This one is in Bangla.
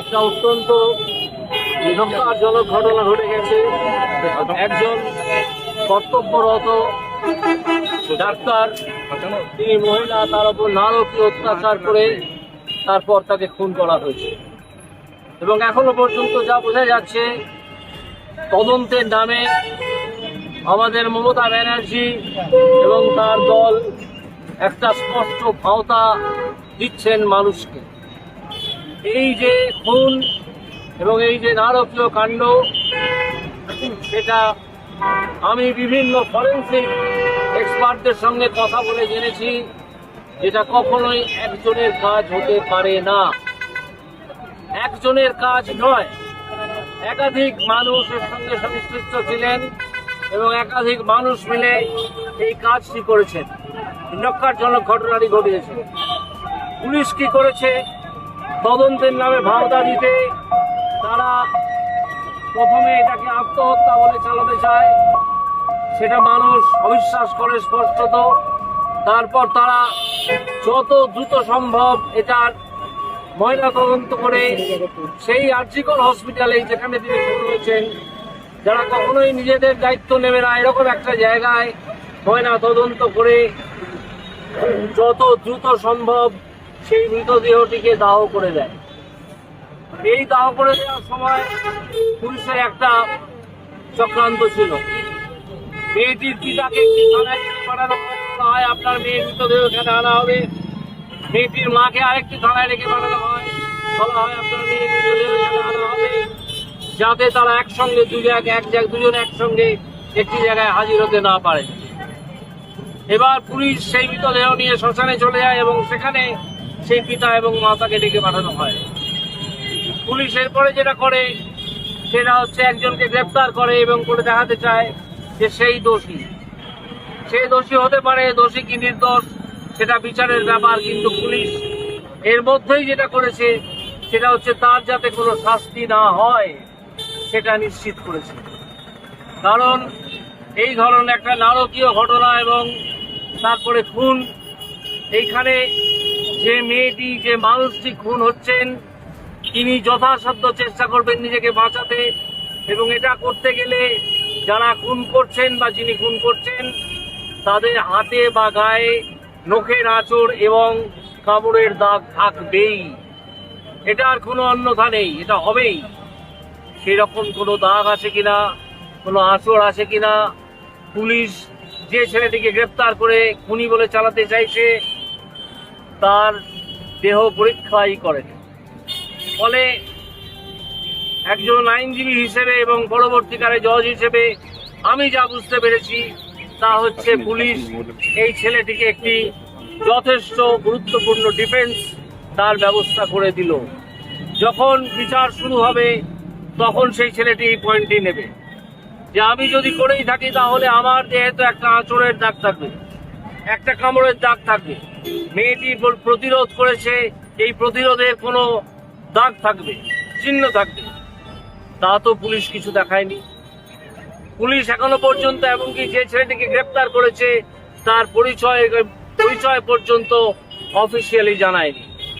একটা অত্যন্ত জনক ঘটনা ঘটে গেছে। একজন কর্তব্যরত ডাক্তার, তিনি মহিলা, তার উপর নারকীয় অত্যাচার করে তারপর তাকে খুন করা হয়েছে। এবং এখনও পর্যন্ত যা বোঝা যাচ্ছে, তদন্তের নামে আমাদের মমতা ব্যানার্জি এবং তার দল একটা স্পষ্ট ভাওতা দিচ্ছেন মানুষকে। এই যে খুন এবং এই যে নারকীয় কাণ্ড, সেটা আমি বিভিন্ন ফরেন্সিক এক্সপার্টদের সঙ্গে কথা বলে জেনেছি, যেটা কখনোই একজনের কাজ হতে পারে না। একজনের কাজ নয়, একাধিক মানুষ এর সঙ্গে সংশ্লিষ্ট ছিলেন এবং একাধিক মানুষ মিলে এই কাজটি করেছেন। নক্কারজনক ঘটনাটি ঘটিয়েছে পুলিশ কি করেছে? তদন্তের নামে ভাওতা দিতে তারা প্রথমে এটাকে আত্মহত্যা বলে চালাতে চায়। সেটা মানুষ অবিশ্বাস করে স্পষ্টত। তারপর তারা যত দ্রুত সম্ভব এটার ময়না তদন্ত করে সেই আর্জিকল হসপিটালে যেখানে তিনি রয়েছেন, যারা কখনোই নিজেদের দায়িত্ব নেবে না, এরকম একটা জায়গায় ময়না তদন্ত করে যত দ্রুত সম্ভব সেই মৃতদেহটিকে দাহ করে দেয়। এই দাহ করে দেওয়ার সময় পুলিশের একটা চক্রান্ত ছিল। মেয়েটির পিতাকে পাঠানো হয়। আপনার মেয়ের মৃতদেহ এখানে আনা হবে। মেয়েটির মাকে আরেকটি থানায় রেখে পাঠানো হয়। বলা হয় আপনার মেয়ের মৃতদেহ এখানে আনা হবে। যাতে তারা একসঙ্গে দু এক জায়গায়, দুজন একসঙ্গে একটি জায়গায় হাজির হতে না পারে। এবার পুলিশ সেই মৃতদেহ নিয়ে শ্মশানে চলে যায় এবং সেখানে সেই পিতা এবং মাতাকে ডেকে পাঠানো হয়। পুলিশ এরপরে যেটা করে, সেটা হচ্ছে একজনকে গ্রেপ্তার করে এবং করে দেখাতে চায় যে সেই দোষী। সেই দোষী হতে পারে, দোষী কি নির্দোষ, সেটা বিচারের ব্যাপার, কিন্তু পুলিশ এর মধ্যেই যেটা করেছে, সেটা হচ্ছে তার যাতে কোনো শাস্তি না হয়, সেটা নিশ্চিত করেছে। কারণ এই ধরনের একটা নারকীয় ঘটনা এবং তারপরে খুন, এইখানে যে মেয়েটি, যে মানুষটি খুন হচ্ছেন, তিনি যথাসাধ্য চেষ্টা করবেন নিজেকে বাঁচাতে এবং এটা করতে গেলে যারা খুন করছেন বা যিনি খুন করছেন, তাদের হাতে বা গায়ে নখের আঁচড় এবং কামড়ের দাগ থাকবেই। এটা আর কোনো অন্যথা নেই, এটা হবেই। সেরকম কোনো দাগ আছে কিনা, কোনো আঁচড় আছে কিনা, পুলিশ যে ছেলেটিকে গ্রেপ্তার করে খুনি বলে চালাতে চাইছে তার দেহ পরীক্ষাই করেন ফলে একজন আইনজীবী হিসেবে এবং পরবর্তীকালে জজ হিসেবে আমি যা বুঝতে পেরেছি তা হচ্ছে পুলিশ এই ছেলেটিকে একটি যথেষ্ট গুরুত্বপূর্ণ ডিফেন্স তার ব্যবস্থা করে দিল। যখন বিচার শুরু হবে, তখন সেই ছেলেটি এই পয়েন্টটি নেবে। যে আমি যদি করেই থাকি, তাহলে আমার যেহেতু একটা আঁচড়ের দাগ থাকবে একটা কামড়ের দাগ থাকবে। মেয়েটি প্রতিরোধ করেছে, এই প্রতিরোধের কোনো দাগ থাকবে, চিহ্ন থাকবে। তা তো পুলিশ কিছু দেখায়নি। পুলিশ এখনও পর্যন্ত, এমনকি যে ছেলেটিকে গ্রেপ্তার করেছে, তার পরিচয় পরিচয় পর্যন্ত অফিসিয়ালি জানায়নি।